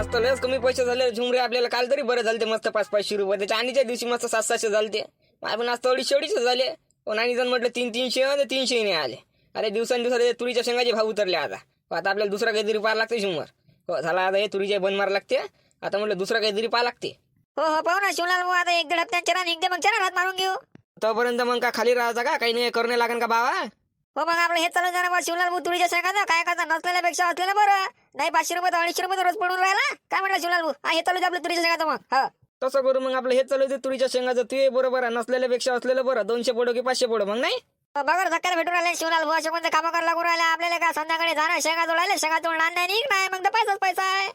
आज तर लयच कमी पैसे झाले. झुमरे आपल्याला काल तरी बरं झालं ते मस्त पाच पाचशे रुपये. त्याच्या आणीच्या दिवशी मस्त सात सातशे झाले ते पण आज अडीचशे अडीचशे झाले. पण आणि जण म्हटलं तीन तीनशे आणि तीनशे नाही आले. अरे दिवसांदिवसात तुरीच्या शेंगाचे भाव उतरले आता. हो, आता आपल्याला दुसरा काहीतरी पाहा लागते झुमर. हो झाला आता हे तुरीचे बंद मारा लागते. आता म्हटलं दुसरा काहीतरी पाहा लागते. हो हो पाहू ना शिवलाल भाऊ आता एक दीड हप्त्यात चरा मग चरा हात मारून घेऊ. तोपर्यंत मग का खाली राहायचा का? काही नाही करणे लागेल का बाबा? हो मग आपलं हे चालू जाणार बा शिवलाल भाऊ तुरीच्या शेंगाचं काय करता नसलेल्यापेक्षा असलेलं बरं. नाही पाचशे रुपये तर अडीचशे रुपये रोज पडून राहिला. काय म्हटलं शिवलाल भाऊ हा हे चालू दे आपलं तुरीच्या शेंगाचं मग. हो. तसं करू मग आपलं हे चालू दे तुरीच्या शेंगाचं ते बरोबर आहे. नसलेल्यापेक्षा असलेलं बरं. दोनशे पडो की पाचशे पडो मग नाही? हो, बघा धक्क्याला भेटून राहिले शिवलाल भाऊ असे कोणते कामं करायला लागून राहिले? आपल्याला का संध्याकाळी जाणं शेंगा जोडायला शेंगा आणणार नाही नाही मग तर पैसाच पैसा आहे.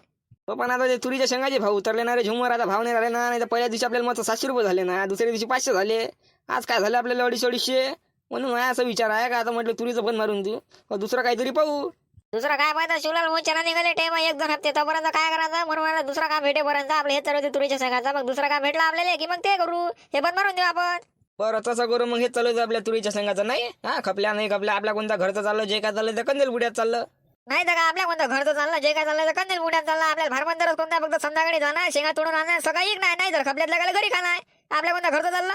तो पण आता ते तुरीच्या शेंगाचे भाव उतरले ना रे झुमर आता भाव नाही राहिले ना. नाही तर पहिल्या दिवशी आपल्याला मग सातशे रुपये झाले ना. दुसऱ्या दिवशी पाचशे झाले. आज काय झालं आपल्याला अडीचशे अडीचशे? म्हणून माझा असा विचार आहे का आता म्हटलं तुरीचं बंद मारून देऊ. मग दुसरं काहीतरी पाहू. दुसरं काय पाहता शिवलाल चरा निघाले टेम एक दोन हप्ते तोपर्यंत काय करायचं? म्हणून मला दुसरा काम भेटेपर्यंत आपलं हे चालू तुरीच्या शेंगाचा. मग दुसरा काम भेटला आपल्याला? की मग ते करू. हे बंद मारून देऊ आपण. बरं तसं करू मग हे चालू आपल्या तुरीच्या शेंगाचं. नाही? हा खपल्या नाही खपल्या. आपल्या कोणता घरचं चाललं जे काय चाललं ते कंदेल बुड्यात चाललं. नाही तर का आपल्या कोणतं घरचं चाललं जे काय चाललं तर कंदील बुड्यात चाललं. आपल्याला भारबंदरच कोणता फक्त संध्याकाळी जाणार शेंगा तोडून आणणार सकाळी नाही नाही तर खपल्यातल्या काय घरी खाणार. आपल्या कोणतं घरचं चाललं?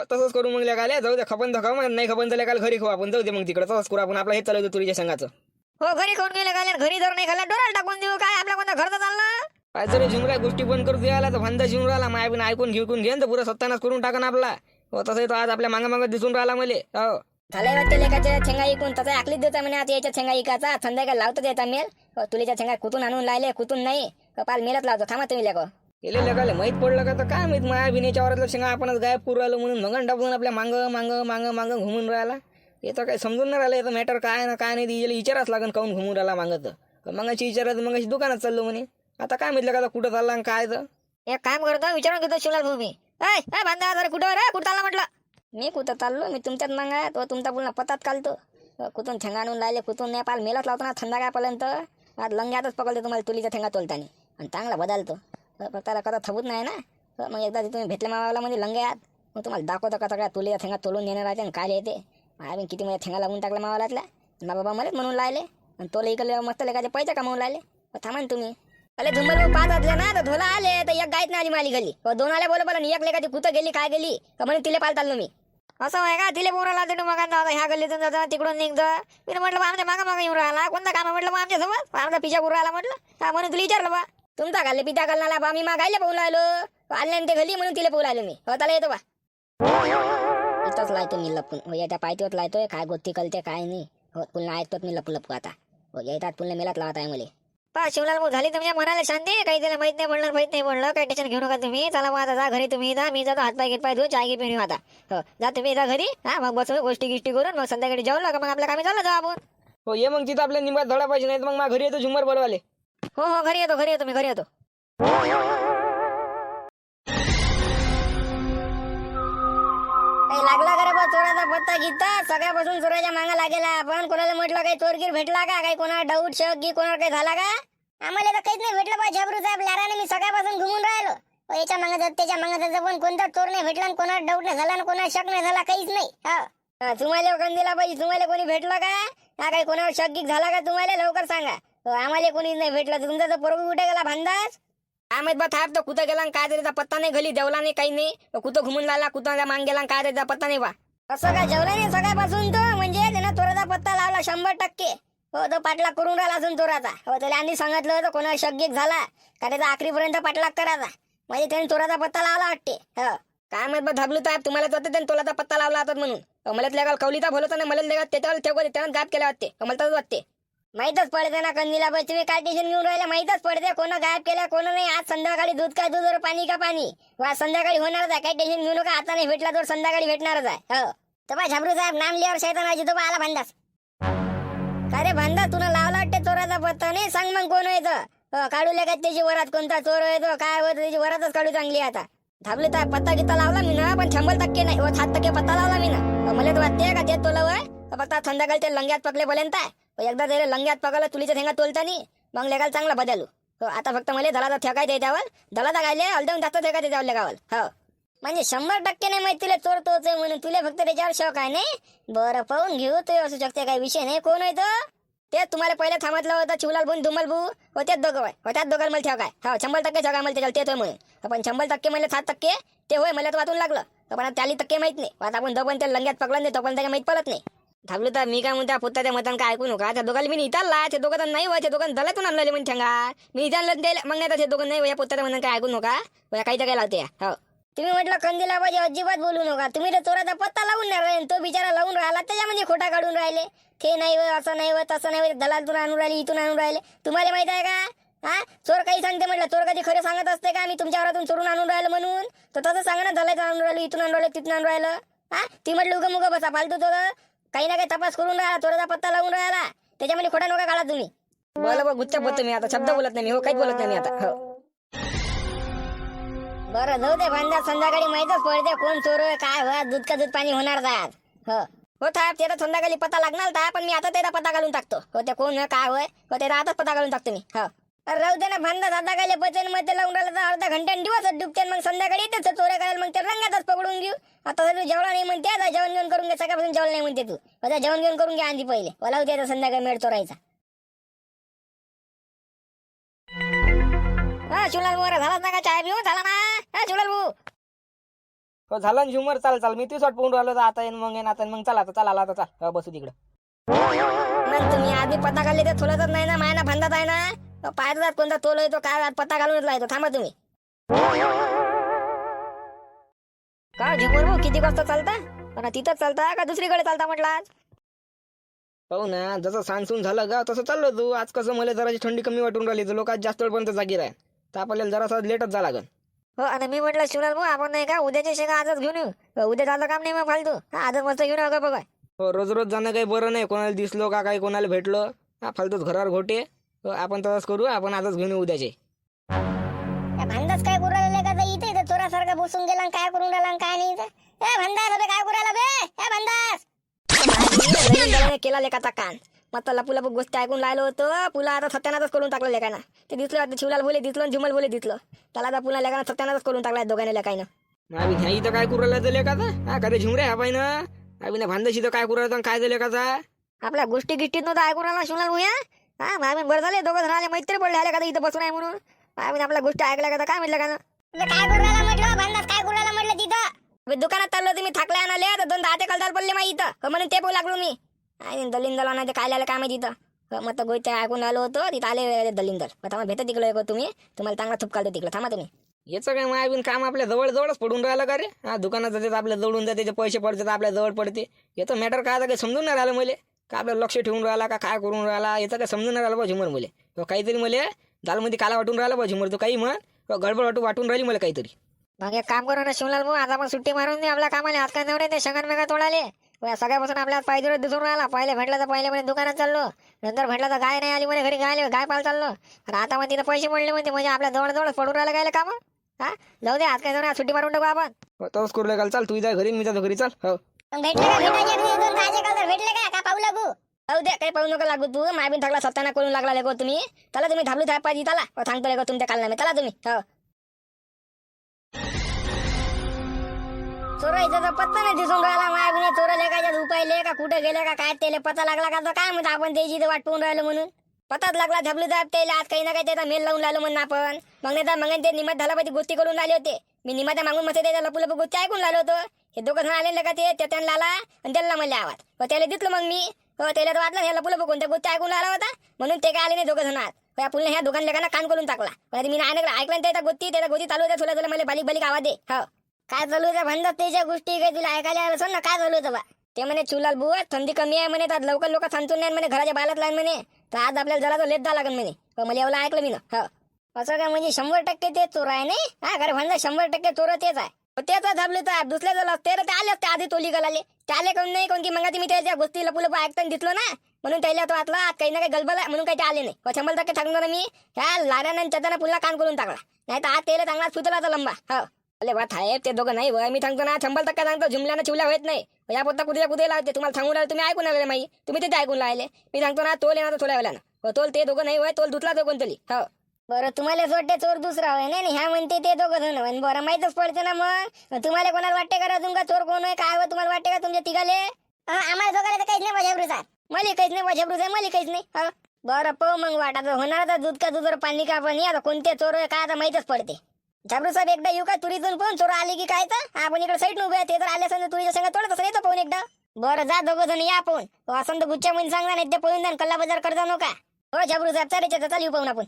तसंच करू मग लेकाले. जाऊ दे खपन तर खाऊ नाही खपन तर लेकाल घरी खाऊ आपण. जाऊ दे मग तिकडे. तसंच करू आपण. आपलं हे चालू दे तुरीच्या शेंगाचं हो घरी खाऊन गेले काय घरी जर नाही खाल्ला डोराला टाकून देऊ. काय आपल्या कोणतं घरचं चाललं? काय जरी झुमऱ्या गोष्टी बंद करू द्यायला तर भांदा शिवून राहिला. माय पण ऐकून घेऊन घेऊन तर पुरा सत्तानाच करून टाकन आपला. हो तसं तो आज आपल्या मागं मागं दिसून राहिला मले. हो. झालंय वाटतं लेखाच्या ठेंगा इकून. तसा आखलीच देता म्हणे आता याच्या ठेंगा इकाचा संध्याकाळी लावतो देता मेल. हो, तुलीच्या ठेंगा कुठून आणून लायले कुठून नाही. कपाल मेलच लावतो. थांबा तुम्ही लेको गेले लगाले. माहीत पडलं का? तर काय माहीत? माया बिनेच्या वरातलं शेंगा आपणच गायब करू राहिलो म्हणून मगन टाकून आपल्या मांग मांग मांग मांग घुमून राहिला. हे तर काही समजून नाही राहिलं. याचं मॅटर काय ना काय नाही. याला विचाराच लागन काऊन घुमून राहिला मागत मगाशी विचारत मग दुकानात चाललो म्हणे. आता काय म्हटलं का कुठं चालला काय तर. एक काम करतो विचारून घेतो शिवला भूमी. ऐ ऐ बांधा जरा कुठं रे? कुठं चालला म्हटलं? मी कुठं चाललो? मी तुमच्यात मागा तो तुमचा बोलणं पतात कालतो. कुठून ठेंगा आणून लायले कुठून नाही पाल मेलाच लावतो ना संध्याकाळपर्यंत आज लंग्यातच पकडतो तुम्हाला तुलीचा ठेंगा तोलतानी. आणि चांगला बदलतो. पण त्याला कथा थबूत नाही ना? मग एकदा तुम्ही भेटले मावाला म्हणजे लंग्यात मग तुम्हाला दाखवतो कसं काय तुला थेंगा तोलून देणार आहे आणि काय येते आम्ही किती मध्ये थेंगा लागून टाकला मावालातल्या ना बाबा मलाच म्हणून लायले आणि तोले इकडले मस्त लेखाचे पैसे कमावून लायले थांबा ना तुम्ही. अरे झुंबल भाऊ पाच वाजले ना तर धोला आले तर एक गायत नाही आली माली गली हो, दोन आले बोल बोला एक लेखाची कुठं गेली काय गेली? का म्हणे तिले पालताल चाललो मी असं आहे का? तिले पोराला तिने मग आता ह्या गल्लीतून जातं तिकडून निघतं. मी म्हटलं बा आमच्या मागा मागा येऊन राहिला. कोणता काम म्हटलं बा आमच्यासमोर. आमचा पिजा करून राहिला म्हटलं. हा म्हणून तुला विचारलं बा. तुमचा घालले पिता घालणार बा. मी मागायला पाहून राहिलो. आणल्यान ते घाली म्हणून तिला पाहून आलो मी. हो त्याला येतो बा. इथंच लायतो मी लपून. हो येत्या पायतीवर लायतोय. काय गोष्टी कळते काय नाही. हो पुन्हा ऐकतो मी लपू लपू आता. हो येतात पुन्हा मेलात लावत आहे मला. पा शिवलाल भाऊ झाली तुमच्या मनाला शांती? काही त्याला माहीत नाही पडलं माहीत नाही पडलं काही टेन्शन घेऊ नका तुम्ही. चला मग आता जा घरी तुम्ही. जा मी जातो हातपाय घेत पाय धुवून चाय घे पिऊन आता. हो जा तुम्ही जा घरी. हा मग बसू गोष्टी गिष्टी करून मग संध्याकाळी जाऊ का मग आपल्या कामी चाललं जाऊ आपण. हो ये मग तिथं आपल्या निंबात धडा पाहिजे नाही मग माझ्या घरी येतो झुमर बोलवाले. हो हो घरी येतो घरी येतो मी घरी येतो. काही लागला का रे बा चोराचा पत्ता गीता? सगळ्यापासून चोराच्या मागा लागेला. आपण कोणाला म्हटलं काही चोरगीर भेटला का? काही कोणाला डाऊट शक की कोणाला काही झाला का? आम्हाला तर काहीच नाही भेटलं बा झबरू साहेब लाराने मी सगळ्यापासून घुमून राहिलो. हो, याच्या मागे जात त्याच्यामागे जात पण कोणता चोर नाही भेटला आणि कोणाला डाऊट नाही झाला आणि कोणाला शक नाही झाला काहीच नाही. हा. हा, तुम्हाला कंदीला पाहिजे तुम्हाला कोणी भेटलं का? हा काही कोणावर शक गीक झाला का? तुम्हाला लवकर सांगा. आम्हाला कोणी नाही भेटलं. तर तुमचा तर पोरग कुठे गेला भांदाज आम्ही बा थाप तो कुठं गेला काय त्याचा पत्ता नाही घली देवला नाही काही नाही. तो कुठं घुमून लागला कुठं मांग गेला काय त्याचा पत्ता नाही बा. असं काय जेवला नाही सकाळपासून तो? म्हणजे त्यानं चोराचा पत्ता लावला शंभर टक्के. हो तो पाठलाग करून राहिला अजून चोराचा हो त्याला आधी सांगितलं होतं कोणाला शक झाला का त्याचा आखरीपर्यंत पाठलाग करायचा. म्हणजे त्याने चोराचा पत्ता लावला वाटते. हो. काय माहीत बा धाबलू तर तुम्हाला तर त्याने तोलाचा पत्ता लावला होता म्हणून. अहो, मला त्याला कवलीचा भोलता नाही मला त्याच्यावर ठेवले त्यानं गाप केला वाटते. अहो, मला तर वाटते. माहीतच पडते ना कंदीला बाई तुम्ही काय टेन्शन घेऊन राहिला माहीतच पडते. कोण गायब केलं कोण नाही. आज संध्याकाळी दूध काय दूध पाणी का पाणी? वा संध्याकाळी होणारच आहे. काही टेन्शन घेऊ नका. आता नाही भेटला तर संध्याकाळी भेटणारच आहे. हो. तर बा झाबरू साहेब नाम लिहावर शैतानाची तो आला भांडास. अरे भांडा? तुला लावला वाटते चोराचा पत्ता? नाही सांग मग कोण आहे हो, काढू का त्याची वरात कोणता चोर येतो काय होतं? त्याची वरातच काढू चांगली आता. धाबले तर पत्ता गित्ता लावला मी ना पण शंभर टक्के नाही. हो, सात टक्के पत्ता लावला मी ना. हो, मला तर वाटते का ते तोला वय फक्त संध्याकाळच्या लंग्यात पकलेपर्यंत आहे हो, एकदा त्याला लंग्यात पकडलं तुलीच्या ठेंगा तोलता नाही मग लेगाल चांगला बदलू. हो आता फक्त मला धडाचा ठेकायचा त्यावर धडाचा गायले अलदम जास्त ठेकायचं त्यावर लेगावर हो. म्हणजे शंभर टक्के नाही माहिती तुला चोर तोच आहे म्हणून तुला फक्त त्याच्यावर शौक आहे नाही? बरं पाहून घेऊ ते असू शकते काही विषय नाही. कोण आहे तो? ते तुम्हाला पहिले थांबतलं होतं चिवलाल बुन धुमल भू होत्याच दोघं होय होत्याच दोघं मला ठेव काय हो शंभर टक्के ठेव काय मला त्याच्यावर ते म्हणून. पण शंभर टक्के म्हणजे सात टक्के ते होय मला तर वाटून लागलं. पण त्याला टक्के माहीत नाही. आता आपण दोघं त्या लंग्यात पकडलं नाही तोपर्यंत त्याच्या माहीत पडत नाही. थांबलो तर मी काय म्हणतो पुत्ता त्या मतान काय ऐकू नका. त्या दोघांना मी इथला ते दोघं नाही होय ते दोघं दलातून आणलेले म्हणून ठेंगा. मी इथं आणलं मग नाही ते दोघं नाही वया या पुत्ता म्हणून काय ऐकू नका. वया काही तर काय लावते. हो. तुम्ही म्हटलं कंदीला पाहिजे अजिबात बोलू नका. तुम्ही तर चोराचा पत्ता लावून नाही राहिले तो बिचारा लावून राहिला त्याच्यामध्ये खोटा काढून राहिले. ते नाही होय असं नाही होय तसं नाही होय दलालतून आणून राहिले इथून आणून राहिले. तुम्हाला माहीत आहे का? हा? चोर काही सांगते म्हटलं चोर कधी खरं सांगत असते का? मी तुमच्या घरातून चोरून आणून राहिलं म्हणून. तर तसं सांगा ना दलाल आणून राहिलो इथून आणून राहिलं तिथून आणून राहिलं. हा? ती म्हटलं उगं मुगं बसा फालतू तो काही ना काही तपास करून राहिला चोराचा पत्ता लावून राहिला. त्याच्यामध्ये खोटा नका काढा तुम्ही. बोला बा गुच्चा बोलतो मी आता शब्द बोलत नाही मी हो काहीच बोलत नाही मी आता हो. बरं जाऊ दे भांडा संध्याकाळी माहीतच पडते कोण चोर काय होय दूध का दूध पाणी होणार जात हो. हो थाप ते तर संध्याकाळी पता लागणार पण मी आता त्याचा पता घालून टाकतो. हो ते कोण काय होय हो त्याचा आताच पता घालून टाकतो मी हो. अरे राहू दे ना भांडा संध्याकाळी बचनमध्ये लावून राहिलं तर अर्धा घंट्यान दिवसच डुबते मग संध्याकाळी येते चोऱ्या करायला मग ते रंगातच पकडून घेऊ. आता तू जेवण नाही म्हणते आता जेवण घेऊन करून घे सकाळपासून जेवण नाही म्हणते तू. आता जेवण घेऊन करून घे आधी पहिले. मला आता संध्याकाळी मेळ चोरायचा. हा शिवलाल झाला ना का चाय पिऊ झाला ना? हा शिवलाल भाऊ. हो झालं ना झुमर चाल चाल. मी तीच वाट पाहून राहिलो तर आता येईन मग येईन आता येईन, मग चला आता चला आता चाल. हो, बसू तिकडं. मग तुम्ही आधी पत्ता काढले ते थोडंच नाही ना मायना भांडत आहे ना? पाहत जात कोणता तोल येतो काय पत्ता घालूनच लायतो थांबा तुम्ही. का झुमर भाऊ किती वाजता चालता? पण तिथंच चालता का दुसरीकडे चालता म्हटलं आज हो ना जसं सांसून झालं का तसं चाललो तू. आज कसं मला जराशी थंडी कमी वाटून राहिली तर लोक आज जास्त वेळपर्यंत जागी राहील तर आपल्याला जरासा लेटच झाला लागन. हो आणि मी म्हटलं शिवलाल भाऊ आपण नाही का उद्याच्या शेंगा आजच घेऊन येऊ. उद्या झालं काम नाही मग फालतू. आजच मस्त घेऊन येऊ का बघा. हो रोज रोज जाणं काही बरं नाही कोणाला दिसलो का काही कोणाला भेटलो. हा फालतूच घरावर घोटे. आपण तसंच करू आपण आजच घेऊन येऊ उद्याचे. भांडाच काय करू राहिले का इथे इथे चोरासारखा बसून गेला आणि काय करून राहिला आणि काय नाही इथं? ए भांडास अबे काय करू राहिला बे? ए भांडास! केला लेकाचा कान. मग लपू लपू गोष्ट ऐकून राहिलो होतो. पुला आता सत्यानाच करून टाकलं लेकानं. ते दिसलं आता शिवलाल बोले दिसलं आणि झुमल बोले दिसलं. त्याला आता पुन्हा लेकानं सत्यानाच करून टाकला दोघांनी लेकानं मग ह्या इथं काय करू राहिला झाले का हा का रे झुमरे हा पाय ना अभि ना तर काय करू राहिला आणि काय झालं काचा आपल्या गोष्टी गिष्टीत नव्हतं ऐकून राहिला शिवलाल भूया? हा मामी बरं झाले. दोघं जण आले मैत्री पडले. आले का इथं बसून आहे म्हणून? मामी आपल्या गोष्टी ऐकल्या का काय म्हटलं का काय करू राहिला म्हटलं? भांडास काय म्हटलं तिथं? मी दुकानात चाललो तुम्ही थकले आणाले तर दोन दहा ते कलदार पडले माहिती इथं. हो, म्हणून ते बोलू लागलो मी. आणि दलिंदल ना ते काय आलं काय माहिती इथं? हो, मग तर गोष्ट ऐकून आलो होतो. तिथं आले दलिंदल आता मग भेटत तिकडे तुम्ही. तुम्हाला चांगला थुप काढतो तिकडे. थांबा तुम्ही. याचं काय मायाबीन काम आपल्या जवळ जवळच पडून राहिलं का रे? हा दुकानात जाते आपल्या जवळून जाते त्याचे पैसे पडतात आपल्या जवळ पडते. याचं मॅटर काय आता काही समजून नाही राहिलं मला. का आपलं लक्ष ठेवून राहिला का काय करून राहिला? याचं काय समजून राहिलं बा झुमर मुले. तो काहीतरी मला दालमध्ये काला वाटून राहिला बा झुमर तो काही म्हण. किंवा गडबड वाटून वाटून राहिली मला काहीतरी. मग एक काम करू ना शिवलाल भाऊ आज आपण सुट्टी मारून दे आपल्या कामाला. आज काय नवरे ते शंगन मेघा तोडाले. सगळ्यापासून आपल्या पायदुरत दिसून राहिला. पहिले भेटला तर पहिले म्हणे दुकानात चाललो. नंतर भेटला तर गाय नाही आली म्हणे घरी गाय गाय पाल चाललो. आणि आता मग तिथं पैसे पडले म्हणते म्हणजे आपल्या जवळ जवळ पडून राहिलं गायला काम. हा? जाऊ दे आज काय जाऊ सुट्टी मारून टाकू आपण. हो, तोच करू लागेल. चाल तू जा घरी मी जातो घरी. चाल हो. भेटले का? भेटायचे दोन ताजे कलर भेटले का? का पाहू लागू? पाहू दे काही पाहू नका लागू तू. मायबीन थकला सत्याना करून लागला लेको तुम्ही. त्याला तुम्ही धाबलू थाप पाहिजे त्याला. हो, सांगतो लेको तुमच्या काल नाही त्याला तुम्ही. हो. चोर इथं तर पत्ता नाही दिसून राहिला. मायबीने चोर लेखाच्या उपायले का कुठे गेले का काय त्याला पत्ता लागला का? तर काय म्हणतो आपण? त्याची वाट पाहून राहिलो म्हणून. पताच लागला धबलू दाब त्याला. आज काही ना काही त्याचा मेल लावून राहिलो म्हणून आपण. मग नाही तर मग ते निमत झाला पाहिजे गोष्टी करून आले होते. मी निमत्या मागून मस्त त्याच्या लपू लपू गोष्टी ऐकून राहिलो होतो. हे दोघं जण आले का ते? त्या त्यांना आला आणि त्याला म्हणले आवाज. व त्याला दिसलो मग मी. हो त्याला तर वाटलं ह्या लपू लपू कोणत्या गोष्टी ऐकून आला होता. म्हणून ते काय आले नाही दोघं जण आज. हो, या पुन्हा ह्या दोघांना लेकांना कान करून टाकला. पण मी नाही ऐकलं आणि त्याच्या गोष्टी त्याच्या गोष्टी चालू होत्या. थोड्या थोड्या मला बालिक बालिक आवाज दे. हो. काय चालू होत्या? भांडत त्याच्या गोष्टी काही तुला ऐकायला आलं ना काय चालू होतं बा? ते म्हणे चुलाल बुवा थंडी कमी आहे म्हणे तर लवकर लोक सांगतो नाही म्हणे घराच्या बालात लाईन म्हणे. तर आज आपल्याला जरा तो लेट द्या लागेल म्हणे. मला एवढं ऐकलं मी ना. हो. असं काय म्हणजे शंभर टक्के ते चोर आहे नाही? हा खरं म्हणलं शंभर टक्के चोर तेच आहे. तेच धाबले तर. दुसऱ्या जर ते तर ते आले असते आधी तोली गलाले. ते आले कोण नाही कोण की मग मी त्याच्या गोष्टी लपू लपू ऐकताना दिसलो ना. म्हणून त्याला तो आतला आज काही ना काही गलबल आहे म्हणून काही ते आले नाही. शंभर टक्के सांगणार मी. ह्या लाड्यानं त्याच्यानं पुन्हा कान करून टाकला. नाही तर आज त्याला चांगला सुचला तर लंबा. हो. अरे वा साहेब ते दोघं नाही होय मी सांगतो ना शंभर टक्के सांगतो झुमल्यानं चिवल्या होत नाही. या पोता कुठे कुठे लावते? तुम्हाला सांगून राहिले तुम्ही ऐकून आले माही तुम्ही तिथे ऐकून राहिले. मी सांगतो ना तोल येणार थोड्या वेळानं. हो तोल ते दोघं नाही होय तोल दुसरा तो कोणतरी. हो. बरं तुम्हाला वाटते चोर दुसरा होय? नाही ह्या म्हणते ते दोघं जण होय. बरं माहीतच पडते ना मग. तुम्हाला कोणाला वाटते का तुमका चोर कोण आहे काय होय तुम्हाला वाटते का तुमच्या तिघाले? आम्हाला दोघाला तर काहीच नाही माझ्या मला काहीच नाही वाजाबरूच आहे मला काहीच नाही. हा. बरं पाहू मग वाटायचं होणार तर दूध का दूधवर पाणी का पण? या कोणते चोर आहे काय आता माहीतच पडते. झाबरू साहेब एकदा येऊ का? तुरीतून पण चोर आले की काय तर? आपण इकडे साईड उभे आहे ते तर आले असं तुरीच्या संग थोडं तसं येतो पाहून एकदा. बरं जा दोघं जण या पाहून. असं तर गुच्छा म्हणून सांगा नाही ते पळून जाण कल्ला बाजार करता नका. हो झाबरू साहेब चालेल चाल येऊ पाहून आपण.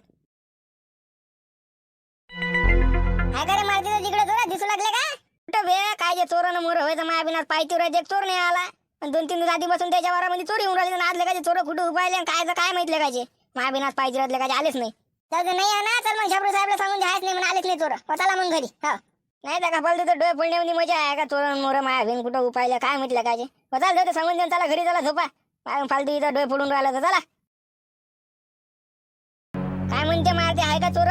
काय मारती तिकडे चोरा दिसू लागले का? कुठं बे? काय जे चोरानं मोर व्हायचं माया बिनात पायती एक चोर नाही आला. आणि दोन तीन दिवस बसून त्याच्या वारामध्ये चोरी होऊन राहिली आज लगायचे चोर कुठे उभायले आणि काय काय माहितले लेखाचे माया बिनात पायती राहतले लेखाचे आलेच नाही. तर नाही ना चल मग शाबरू साहेबला सांगून जायच नाही म्हणून आलेच नाही चोर. हो, मग घरी. हा. नाही तर कपाल तर डोळे पडण्यामध्ये मजा आहे का? चोरण मोर माया बिन कुठं उपायला काय म्हटलं काय चाल ते सांगून देऊन चला घरी चला झोपा. फालतू इथं डोळे फुडून राहिला तर चला. काय म्हणते मारते आहे का चोर?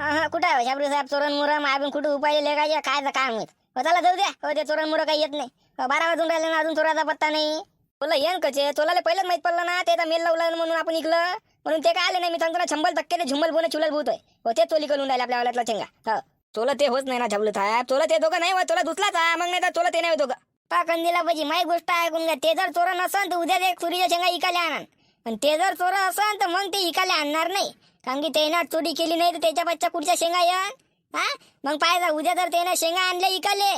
हा कुठं आहे शाबरू साहेब? चोरण मुर मायाबीन कुठं उपाय लेखायचे काय तर काय म्हणत हो जाऊ द्या. हो ते चोरण मुर काही येत नाही. हो, बारा वाजून राहिले ना अजून चोराचा पत्ता नाही. बोला येन कचे? तुला पहिलेच माहीत पडलं ना ते मेल लावला म्हणून आपण इकलं. म्हणून ते काय आलं नाही? मी सांगतो ना शंभर टक्के ते झुंबल बोन चुलल भूत आहे. हो ते चोली करून राहिले आपल्या वाल्यातला चेंगा. हो. तुला ते होत नाही ना झबलू साहेब तुला ते दोघं नाही तुला दुसलाच आहे मग नाही तर तुला ते नाही होत दोघं. पा कंदीला पाहिजे. माही गोष्ट ऐकून घ्या. ते जर चोर नसन तर उद्या एक सुरीच्या शेंगा इकाले आणन. पण ते जर चोर असन तर मग ते इकाले आणणार नाही. कारण की त्यानं चोरी केली नाही तर त्याच्या बच्चा कुठच्या शेंगा येण हा? मग पाहिजे उद्या जर त्यानं शेंगा आणल्या इकाले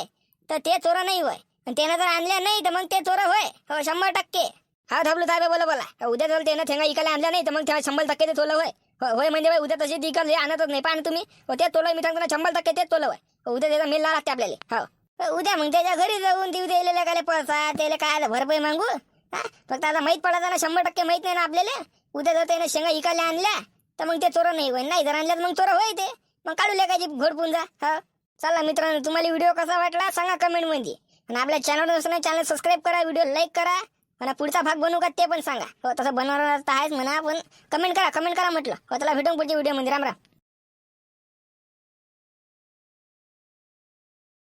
तर ते चोर नाही होय. पण त्यानं जर आणल्या नाही तर मग ते चोर होय. हो शंभर टक्के. हा धबलू साहेब बोला बोला. उद्या जर त्यानं शेंगा इकायला आणल्या नाही तर मग त्या शंभर टक्के ते चोलं होय. हो, होय म्हणजे भाई उद्या तशी इकाले आणतच नाही. पाहा तुम्ही. हो ते तोलं मी सांगतो शंभर टक्के तेच तोलं होय. हो, उद्या त्याचा मेल लागते आपल्याला. हो. हो, उद्या मग त्याच्या घरी जाऊन देऊ दिलेल्या काय पैसा त्याला काय आलं भरपाई मागू? हा फक्त आता माहीत पडत ना शंभर टक्के माहीत नाही ना आपल्याला. उद्या जर त्याने शेंगा इकायला आणल्या तर मग ते चोर नाही होईल नाही जर आणल्या तर मग चोर होय ते. मग काढू लेखायची घोडपून जा हा. हो. चला मित्रांनो तुम्हाला व्हिडिओ कसा वाटला सांगा कमेंटमध्ये. आणि आपल्या चॅनल असं चॅनल सबस्क्राईब करा व्हिडिओ लाईक करा. मला पुढचा भाग बनवू का ते पण सांगा. हो तसं बनवणार तर आहेच म्हणा पण कमेंट करा कमेंट करा म्हटलं. हो त्याला भेटून पुढच्या व्हिडिओमध्ये. राम राम.